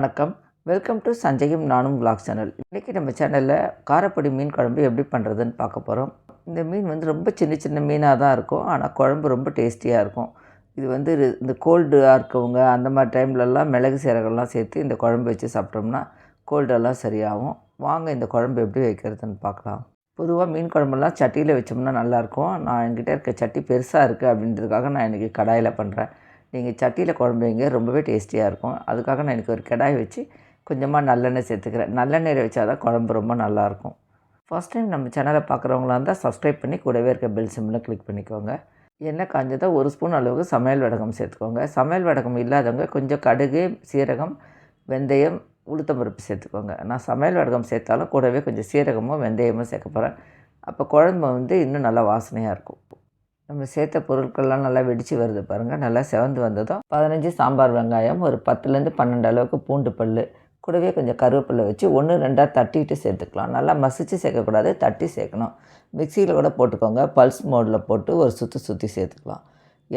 வணக்கம். Welcome to சஞ்சயும் நானும் vlog channel இன்றைக்கி நம்ம சேனலில் காரப்பொடி மீன் குழம்பு எப்படி பண்ணுறதுன்னு பார்க்க போகிறோம் இந்த மீன் வந்து ரொம்ப சின்ன சின்ன மீனாக தான் இருக்கும். ஆனால் குழம்பு ரொம்ப டேஸ்டியாக இருக்கும். இது வந்து இந்த கோல்டாக இருக்கவங்க அந்த மாதிரி டைம்லலாம் மிளகு சீரகம்லாம் சேர்த்து இந்த குழம்பு வச்சு சாப்பிட்டோம்னா கோல்டெல்லாம் சரியாகும். வாங்க இந்த குழம்பு எப்படி வைக்கிறதுன்னு பார்க்கலாம். பொதுவாக மீன் குழம்புலாம் சட்டியில் வச்சோம்னா நல்லாயிருக்கும் நான் என்கிட்ட இருக்க சட்டி பெருசாக இருக்குது அப்படின்றதுக்காக நான் இன்றைக்கி கடாயில் பண்ணுறேன் நீங்கள் சட்டியில் குழம்பு வைங்க ரொம்பவே டேஸ்டியாக இருக்கும். அதுக்காக நான் எனக்கு ஒரு கடாய் வச்சு கொஞ்சமாக நல்லெண்ணெய் சேர்த்துக்கிறேன். நல்லெண்ணெய் வச்சா தான் குழம்பு ரொம்ப நல்லாயிருக்கும். ஃபர்ஸ்ட் டைம் நம்ம சேனலை பார்க்குறவங்களா இருந்தால் சப்ஸ்கிரைப் பண்ணி கூடவே இருக்க பெல் சிம்மில் கிளிக் பண்ணிக்கோங்க. எண்ணெய் காஞ்சதா ஒரு ஸ்பூன் அளவுக்கு சமையல் வடகம் சேர்த்துக்கோங்க. சமையல் வடகம் இல்லாதவங்க கொஞ்சம் கடுகு சீரகம் வெந்தயம் உளுத்தம்பருப்பு சேர்த்துக்கோங்க. நான் சமையல் வடகம் சேர்த்தாலும் கூடவே கொஞ்சம் சீரகமும் வெந்தயமும் சேர்க்க போகிறேன். அப்போ குழம்பு வந்து இன்னும் நல்லா வாசனையாக இருக்கும். நம்ம சேர்த்த பொருட்கள்லாம் நல்லா வெடித்து வருது பாருங்கள் நல்லா செவந்து வந்ததும் பதினஞ்சு சாம்பார் வெங்காயம் ஒரு பத்துலேருந்து பன்னெண்டு அளவுக்கு பூண்டு பல் கூடவே கொஞ்சம் கருவேப்பிலை வச்சு ஒன்று ரெண்டாக தட்டிட்டு சேர்த்துக்கலாம். நல்லா மசிச்சு சேர்க்கக்கூடாது தட்டி சேர்க்கணும். மிக்சியில் கூட போட்டுக்கோங்க. பல்ஸ் மோடில் போட்டு ஒரு சுற்றி சுற்றி சேர்த்துக்கலாம்.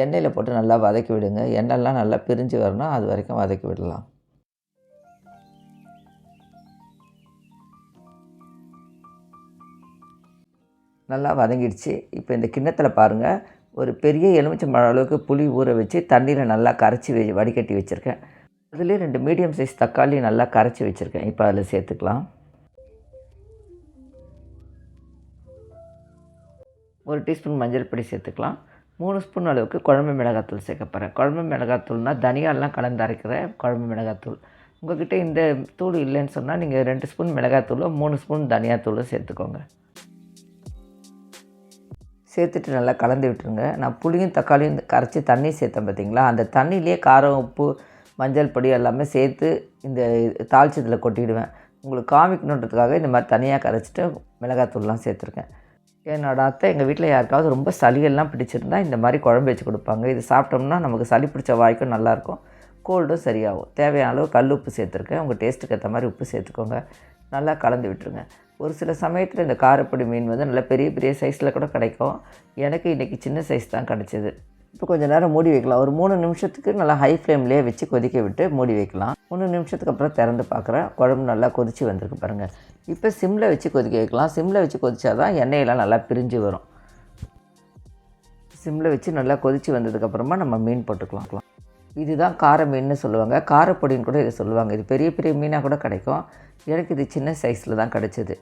எண்ணெயில் போட்டு நல்லா வதக்கி விடுங்க. எண்ணெய்லாம் நல்லா பிரிஞ்சு வரணும். அது வரைக்கும் வதக்கி விடலாம். நல்லா வதங்கிடுச்சு. இப்போ இந்த கிண்ணத்தில் பாருங்கள் ஒரு பெரிய எலுமிச்சம்பழம் அளவுக்கு புளி ஊற வச்சு தண்ணியில் நல்லா கரைச்சி வை வடிகட்டி வச்சுருக்கேன். அதுலேயே ரெண்டு மீடியம் சைஸ் தக்காளி நல்லா கரைச்சி வச்சுருக்கேன். இப்போ அதில் சேர்த்துக்கலாம். ஒரு டீஸ்பூன் மஞ்சள் பொடி சேர்த்துக்கலாம். மூணு ஸ்பூன் அளவுக்கு குழம்பு மிளகாத்தூள் சேர்க்க போகிறேன் குழம்பு மிளகாத்தூள்னால் தனியாலாம் கலந்து அரைக்கிற குழம்பு மிளகாத்தூள். உங்கள்கிட்ட இந்த தூள் இல்லைன்னு சொன்னால் நீங்கள் ரெண்டு ஸ்பூன் மிளகாத்தூளும் மூணு ஸ்பூன் தனியாத்தூளும் சேர்த்துக்கோங்க. சேர்த்துட்டு நல்லா கலந்து விட்டுருங்க. நான் புளியும் தக்காளியும் கரைச்சி தண்ணி சேர்த்தேன் பார்த்தீங்களா? அந்த தண்ணியிலே காரம் உப்பு மஞ்சள் பொடி எல்லாமே சேர்த்து இந்த தாளிச்சத்தில் கொட்டிடுவேன். உங்களுக்கு காமிக்கணுன்றதுக்காக இந்த மாதிரி தனியாக கரைச்சிட்டு மிளகாத்தூள்லாம் சேர்த்துருக்கேன். என்னோட அத்தை எங்கள் வீட்டில் யாருக்காவது ரொம்ப சளியெல்லாம் பிடிச்சிருந்தா இந்த மாதிரி குழம்பு வச்சு கொடுப்பாங்க. இது சாப்பிட்டோம்னா நமக்கு சளி பிடிச்ச வாய்க்கும் நல்லாயிருக்கும். கோல்டும் சரியாகும். தேவையான அளவு கல் உப்பு சேர்த்துருக்கேன். உங்கள் டேஸ்ட்டுக்கு ஏற்ற மாதிரி உப்பு சேர்த்துக்கோங்க. நல்லா கலந்து விட்டுருங்க. ஒரு சில சமயத்தில் இந்த காரப்பொடி மீன் வந்து நல்லா பெரிய பெரிய சைஸில் கூட கிடைக்கும். எனக்கு இன்றைக்கி சின்ன சைஸ் தான் கிடச்சிது. இப்போ கொஞ்சம் நேரம் மூடி வைக்கலாம். ஒரு மூணு நிமிஷத்துக்கு நல்லா ஹை ஃப்ளேம்லேயே வச்சு கொதிக்க விட்டு மூடி வைக்கலாம். மூணு நிமிஷத்துக்கு அப்புறம் திறந்து பார்க்குறேன் குழம்பு நல்லா கொதிச்சு வந்திருக்கு பாருங்கள் இப்போ சிம்மில் வச்சு கொதிக்க வைக்கலாம். சிம்மில் வச்சு கொதிச்சா தான் எண்ணெயெல்லாம் நல்லா பிரிஞ்சு வரும். சிம்மில் வச்சு நல்லா கொதிச்சு வந்ததுக்கப்புறமா நம்ம மீன் போட்டுக்கலாம். இதுதான் கார மீன்னு சொல்லுவாங்க. காரப்பொடின்னு கூட இதை சொல்லுவாங்க. இது பெரிய பெரிய மீனாக கூட கிடைக்கும். எனக்கு இது சின்ன சைஸில் தான் கிடச்சிது.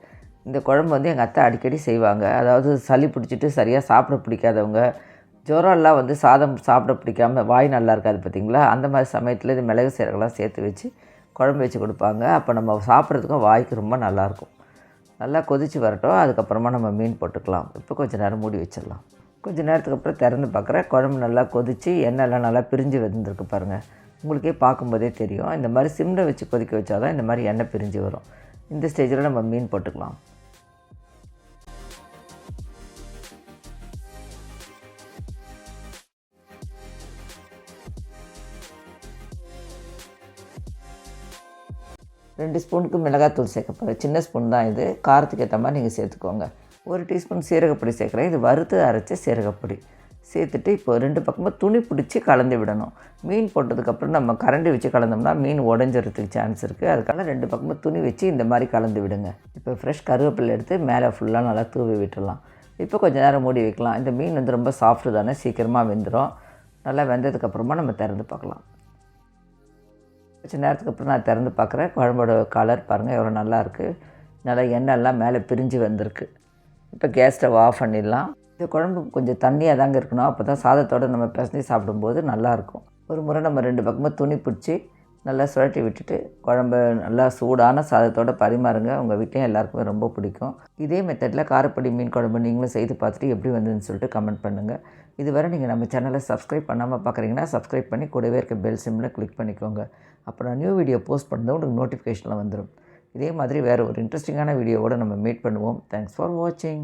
இந்த குழம்பு வந்து எங்கள் அத்தை அடிக்கடி செய்வாங்க. அதாவது சளி பிடிச்சிட்டு சரியாக சாப்பிட பிடிக்காதவங்க ஜோரெல்லாம் வந்து சாதம் சாப்பிட பிடிக்காம வாய் நல்லா இருக்காது பார்த்தீங்களா அந்த மாதிரி சமயத்தில் இது மிளகு சீரகெல்லாம் சேர்த்து வச்சு குழம்பு வச்சு கொடுப்பாங்க. அப்போ நம்ம சாப்பிட்றதுக்கும் வாய்க்கு ரொம்ப நல்லாயிருக்கும் நல்லா கொதித்து வரட்டும். அதுக்கப்புறமா நம்ம மீன் போட்டுக்கலாம். இப்போ கொஞ்சம் நேரம் மூடி வச்சிடலாம். கொஞ்ச நேரத்துக்கு அப்புறம் திறந்து பார்க்குறேன். குழம்பு நல்லா கொதித்து எண்ணெய்லாம் நல்லா பிரிஞ்சு வந்திருக்கு பாருங்கள் உங்களுக்கே பார்க்கும்போதே தெரியும். இந்த மாதிரி சிம்மில் வச்சு கொதிக்க வச்சாதான் இந்த மாதிரி எண்ணெய் பிரிஞ்சு வரும். இந்த ஸ்டேஜில் நம்ம மீன் போட்டுக்கலாம். ரெண்டு ஸ்பூனுக்கு மிளகாத்தூள் சேர்க்க போகிறேன் சின்ன ஸ்பூன் தான் இது. காரத்துக்கு ஏற்ற மாதிரி நீங்கள் சேர்த்துக்கோங்க. ஒரு டீஸ்பூன் சீரகப்பொடி சேர்க்குறேன். இது வறுத்து அரைச்ச சீரகப்பொடி. சேர்த்துட்டு இப்போ ரெண்டு பக்கமும் துணி பிடிச்சி கலந்து விடணும். மீன் போட்டதுக்கப்புறம் நம்ம கரண்டி வச்சு கலந்தோம்னா மீன் உடஞ்சிறதுக்கு சான்ஸ் இருக்குது அதுக்காக ரெண்டு பக்கமும் துணி வச்சு இந்த மாதிரி கலந்து விடுங்க. இப்போ ஃப்ரெஷ் கருவேப்பிலை எடுத்து மேலே ஃபுல்லாக நல்லா தூவி விட்டுடலாம். இப்போ கொஞ்சம் நேரம் மூடி வைக்கலாம். இந்த மீன் வந்து ரொம்ப சாஃப்ட்டு தானே சீக்கிரமாக வெந்துடும் நல்லா வெந்ததுக்கப்புறமா நம்ம திறந்து பார்க்கலாம். கொஞ்சம் நேரத்துக்கு அப்புறம் நான் திறந்து பார்க்குறேன். குழம்போட கலர் பாருங்கள் எவ்வளோ நல்லா நல்லா எண்ணெய்லாம் மேலே பிரிஞ்சு வந்திருக்கு. இப்போ கேஸ் ஸ்டவ் ஆஃப் பண்ணிடலாம். இந்த குழம்பு கொஞ்சம் தண்ணியாக தாங்க இருக்கணும். அப்போ தான் சாதத்தோடு நம்ம பிசைஞ்சு சாப்பிடும்போது நல்லாயிருக்கும். ஒரு முறை நம்ம ரெண்டு பக்கமாக துணி பிடிச்சி நல்லா சுழட்டி விட்டுட்டு குழம்பு நல்லா சூடான சாதத்தோடு பரிமாறுங்க. உங்கள் வீட்லேயும் எல்லாருக்குமே ரொம்ப பிடிக்கும். இதே மெத்தடில் காரப்பொடி மீன் குழம்பு நீங்களும் செய்து பார்த்துட்டு எப்படி வந்ததுன்னு சொல்லிட்டு கமெண்ட் பண்ணுங்கள் இதுவரை நீங்கள் நம்ம சேனலை சப்ஸ்கிரைப் பண்ணாமல் பார்க்குறீங்கன்னா சப்ஸ்கிரைப் பண்ணி கூடவே இருக்க பெல் சிம்மில் கிளிக் பண்ணிக்கோங்க. அப்போ நான் நியூ வீடியோ போஸ்ட் பண்ணது உங்களுக்கு நோட்டிஃபிகேஷனில் வந்துடும் இதே மாதிரி வேறு ஒரு இன்ட்ரெஸ்டிங்கான வீடியோவோடு நம்ம மீட் பண்ணுவோம். தேங்க்ஸ் ஃபார் வாட்சிங்